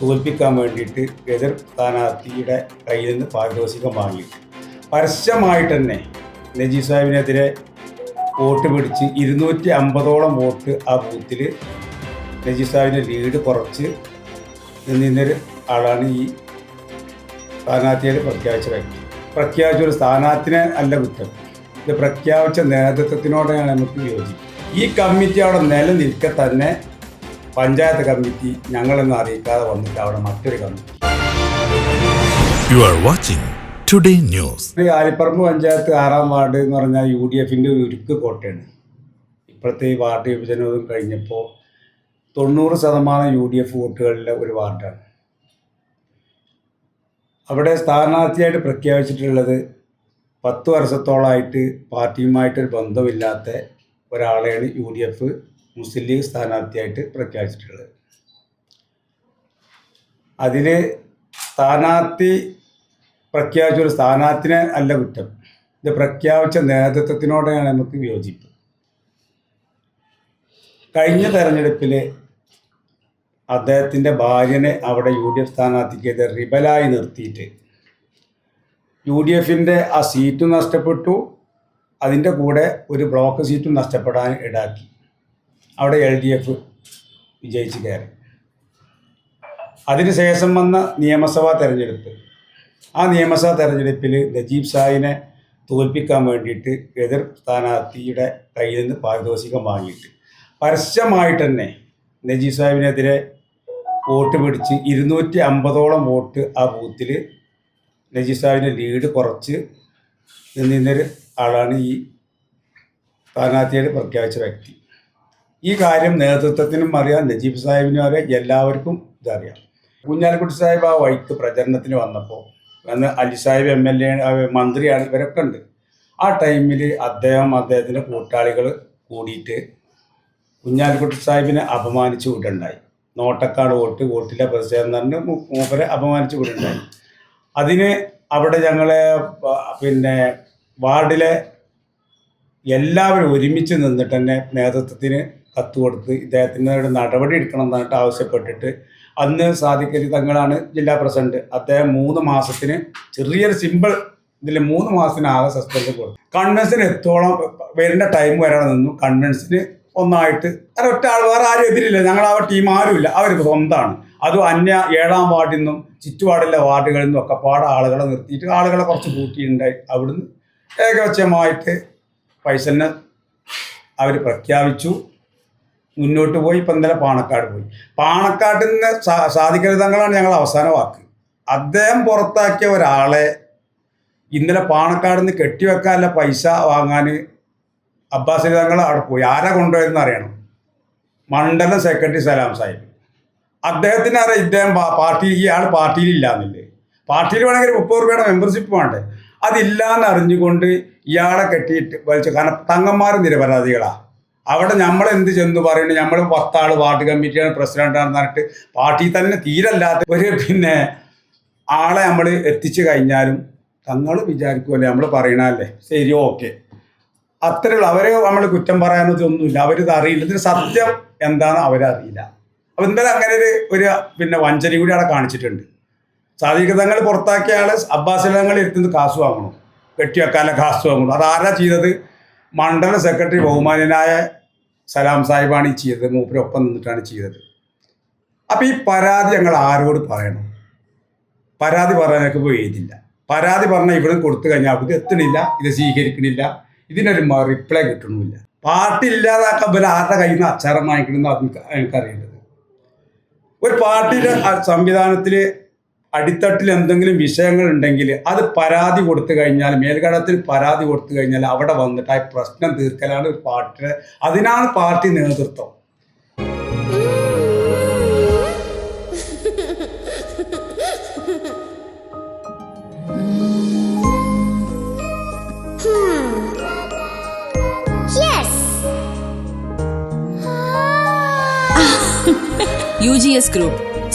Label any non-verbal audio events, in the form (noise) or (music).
തോൽപ്പിക്കാൻ വേണ്ടിയിട്ട് എതിർ സ്ഥാനാർത്ഥിയുടെ കയ്യിൽ നിന്ന് പാരിതോഷികം വാങ്ങി പരസ്യമായിട്ട് തന്നെ നജീബ് സാഹിബിനെതിരെ വോട്ട് പിടിച്ച് ഇരുന്നൂറ്റി അമ്പതോളം വോട്ട് ആ ബൂത്തിൽ നജീബ് സാഹിബിന്റെ ലീഡ് കുറച്ച് നിന്നൊരു ആളാണ് ഈ സ്ഥാനാർത്ഥിയായിട്ട് പ്രഖ്യാപിച്ച വ്യക്തി. പ്രഖ്യാപിച്ച ഒരു സ്ഥാനാർത്ഥിനെ അല്ല കുറ്റം. ഇത് പ്രഖ്യാപിച്ച നേതൃത്വത്തിനോടെയാണ് നമുക്ക് യോജിക്കും ഈ കമ്മിറ്റി അവിടെ നിലനിൽക്കെ തന്നെ പഞ്ചായത്ത് കമ്മിറ്റി ഞങ്ങളൊന്നും അറിയിക്കാതെ വന്നിട്ട് അവിടെ മറ്റൊരു committee. You are watching today news Alipparamba panchayat ആറാം വാർഡ് എന്ന് പറഞ്ഞാൽ യു ഡി എഫിന്റെ ഉരുക്ക് കോട്ടയാണ്. ഇപ്പോഴത്തെ ഈ വാർഡ് വിഭജനവും കഴിഞ്ഞപ്പോൾ തൊണ്ണൂറ് ശതമാനം യു ഡി എഫ് വോട്ടുകളിലെ ഒരു വാർഡാണ്. അവിടെ സ്ഥാനാർത്ഥിയായിട്ട് പ്രഖ്യാപിച്ചിട്ടുള്ളത് പത്ത് വർഷത്തോളമായിട്ട് പാർട്ടിയുമായിട്ടൊരു ബന്ധമില്ലാത്ത ഒരാളെയാണ് U D F Muslim League സ്ഥാനാർത്ഥിയായിട്ട് പ്രഖ്യാപിച്ചിട്ടുള്ളത്. അതിൽ സ്ഥാനാർത്ഥി പ്രഖ്യാപിച്ച ഒരു സ്ഥാനാർത്ഥിനെ അല്ല കുറ്റം. ഇത് പ്രഖ്യാപിച്ച നേതൃത്വത്തിനോടെയാണ് നമുക്ക് വിയോജിപ്പ്. കഴിഞ്ഞ തെരഞ്ഞെടുപ്പിൽ അദ്ദേഹത്തിന്റെ ഭാര്യനെ അവിടെ യു ഡി എഫ് സ്ഥാനാർത്ഥിക്കത് റിബലായി നിർത്തിയിട്ട് യു ഡി എഫിന്റെ ആ സീറ്റും നഷ്ടപ്പെട്ടു. അതിന്റെ കൂടെ ഒരു ബ്ലോക്ക് സീറ്റും നഷ്ടപ്പെടാൻ ഇടാക്കി അവിടെ എൽ ഡി എഫ് വിജയിച്ച് കയറി. അതിനുശേഷം വന്ന നിയമസഭാ തെരഞ്ഞെടുപ്പ്. ആ നിയമസഭാ തെരഞ്ഞെടുപ്പിൽ നജീബ് സായിനെ തോൽപ്പിക്കാൻ വേണ്ടിയിട്ട് എതിർ സ്ഥാനാർത്ഥിയുടെ കയ്യിൽ നിന്ന് പാരിതോഷികം വാങ്ങിയിട്ട്. പരസ്യമായിട്ട് തന്നെ നജീബ് സാഹിബിനെതിരെ വോട്ട് പിടിച്ച് ഇരുന്നൂറ്റി അമ്പതോളം വോട്ട് ആ ബൂത്തിൽ നജീബ് സാഹിബിന്റെ ലീഡ് കുറച്ച് നിന്നൊരു ആളാണ് ഈ സ്ഥാനാർത്ഥിയായിട്ട് പ്രഖ്യാപിച്ച വ്യക്തി. ഈ കാര്യം നേതൃത്വത്തിനും അറിയാം നജീബ് സാഹിബിനും അറിയാം എല്ലാവർക്കും ഇതറിയാം. കുഞ്ഞാലക്കുട്ടി സാഹിബ് ആ വൈക്ക് പ്രചരണത്തിന് വന്നപ്പോൾ അന്ന് Ali Sahib M L A മന്ത്രിയാണ് ഇവരൊക്കെ ഉണ്ട്. ആ ടൈമിൽ അദ്ദേഹം അദ്ദേഹത്തിന്റെ കൂട്ടാളികൾ കൂടിയിട്ട് കുഞ്ഞാലിക്കുട്ടി സാഹിബിനെ അപമാനിച്ചു വിടുണ്ടായി. നോട്ടക്കാട് വോട്ട് വോട്ടിലെ പ്രതിഷേധം തന്നെ മൂപ്പരെ അപമാനിച്ചു വിടുണ്ടായി. അതിന് അവിടെ ഞങ്ങളെ പിന്നെ വാർഡിലെ എല്ലാവരും ഒരുമിച്ച് നിന്നിട്ട് തന്നെ നേതൃത്വത്തിന് കത്ത് കൊടുത്ത് ഇദ്ദേഹത്തിന് ഒരു നടപടി എടുക്കണം എന്നിട്ട് ആവശ്യപ്പെട്ടിട്ട് അന്ന് സാധിക്കരി തങ്ങളാണ് ജില്ലാ പ്രസിഡന്റ്. അദ്ദേഹം മൂന്ന് മാസത്തിന് ചെറിയൊരു സിമ്പിൾ ഇതിൽ മൂന്ന് മാസത്തിന് ആകെ സസ്പെൻഷൻ കൊടുത്തു. കൺവെൻസിന് എത്തോളം വരേണ്ട ടൈം വരെ നിന്നു. കൺവെൻസിന് ഒന്നായിട്ട് ഒറ്റ ആൾ വേറെ ആരും എതിരില്ല. ഞങ്ങൾ ആ ടീം ആരുമില്ല അവർ സ്വന്തമാണ് അതും അന്യ ഏഴാം വാർഡിൽ നിന്നും ചുറ്റുപാടിലെ വാർഡുകളിൽ നിന്നും ഒക്കെ പാടെ ആളുകളെ നിർത്തിയിട്ട് ആളുകളെ കുറച്ച് കൂട്ടിയിട്ടുണ്ടായി അവിടുന്ന് ഏകപക്ഷമായിട്ട് പൈസനെ അവർ പ്രഖ്യാപിച്ചു. മുന്നോട്ട് പോയി ഇപ്പം ഇന്നലെ പാണക്കാട് പോയി. പാണക്കാട്ടിൽ നിന്ന് സാധിക്കരുതങ്ങളാണ് ഞങ്ങൾ അവസാന വാക്ക്. അദ്ദേഹം പുറത്താക്കിയ ഒരാളെ ഇന്നലെ പാണക്കാട് നിന്ന് കെട്ടിവെക്കാനുള്ള പൈസ വാങ്ങാൻ അബ്ബാസ് തങ്ങൾ അവിടെ പോയി. ആരാ കൊണ്ടുപോയെന്ന് അറിയണം. മണ്ഡലം സെക്രട്ടറി സലാം സാഹിബ്. അദ്ദേഹത്തിന് അറിയാം ഇദ്ദേഹം പാർട്ടി പാർട്ടിയിൽ ഇല്ലാന്നില്ലേ. പാർട്ടിയിൽ വേണമെങ്കിൽ മുപ്പത് രൂപയുടെ മെമ്പർഷിപ്പ് വേണ്ടേ. അതില്ലാന്ന് അറിഞ്ഞുകൊണ്ട് ഇയാളെ കെട്ടിയിട്ട് വലിച്ചു കാരണം തങ്ങന്മാർ നിരപരാധികളാണ് അവിടെ നമ്മൾ എന്ത് ചെന്ന് പറയുന്നത് നമ്മൾ പത്താൾ പാർട്ടി കമ്മിറ്റിയാണ് പ്രസിഡന്റാണ് പറഞ്ഞിട്ട് പാർട്ടി തന്നെ തീരല്ലാത്ത ഒരു പിന്നെ ആളെ നമ്മൾ എത്തിച്ചു കഴിഞ്ഞാലും തങ്ങൾ വിചാരിക്കുമല്ലേ നമ്മൾ പറയണല്ലേ ശരി ഓക്കെ. അത്രയുള്ള അവരെ നമ്മൾ കുറ്റം പറയാനൊന്നുമില്ല അവരിത് അറിയില്ല. ഇതിന് സത്യം എന്താണ് അവരറിയില്ല. അപ്പം എന്തായാലും അങ്ങനെ ഒരു ഒരു പിന്നെ വഞ്ചന കൂടി അവിടെ കാണിച്ചിട്ടുണ്ട്. തങ്ങൾ പുറത്താക്കിയ ആൾ അബ്ബാസിലങ്ങൾ ഇരുത്തുന്നത് കാശ് വാങ്ങണം. കെട്ടിവെക്കാനുള്ള കാശ് വാങ്ങണം. അതാരാ ചെയ്തത്? മണ്ഡല സെക്രട്ടറി ബഹുമാനനായ സലാം സാഹിബാണ് ഈ ചെയ്തത്. മൂപ്പരൊപ്പം നിന്നിട്ടാണ് ചെയ്തത്. അപ്പോൾ ഈ പരാതി ഞങ്ങൾ ആരോട് പറയണം? പരാതി പറയാനൊക്കെ പോയി എഴുതില്ല. പരാതി പറഞ്ഞാൽ ഇവിടെ കൊടുത്തു കഴിഞ്ഞാൽ അവർക്ക് എത്തണില്ല ഇത് സ്വീകരിക്കണില്ല ഇതിനൊരു റിപ്ലൈ കിട്ടണമില്ല പാർട്ടി ഇല്ലാതാക്കാൻ പോലെ ആരുടെ കയ്യിൽ നിന്ന് അച്ചാരം വാങ്ങിക്കണമെന്ന് അത് എനിക്കറിയേണ്ടത്. ഒരു പാർട്ടിയുടെ സംവിധാനത്തിൽ അടിത്തട്ടിൽ എന്തെങ്കിലും വിഷയങ്ങൾ ഉണ്ടെങ്കിൽ അത് പരാതി കൊടുത്തു കഴിഞ്ഞാൽ മേൽഘടത്തിൽ പരാതി കൊടുത്തു കഴിഞ്ഞാൽ അവിടെ വന്നിട്ട് ആ പ്രശ്നം തീർക്കലാണ് ഒരു പാർട്ടിയുടെ അതിനാണ് പാർട്ടി നേതൃത്വം! (laughs) U G S group.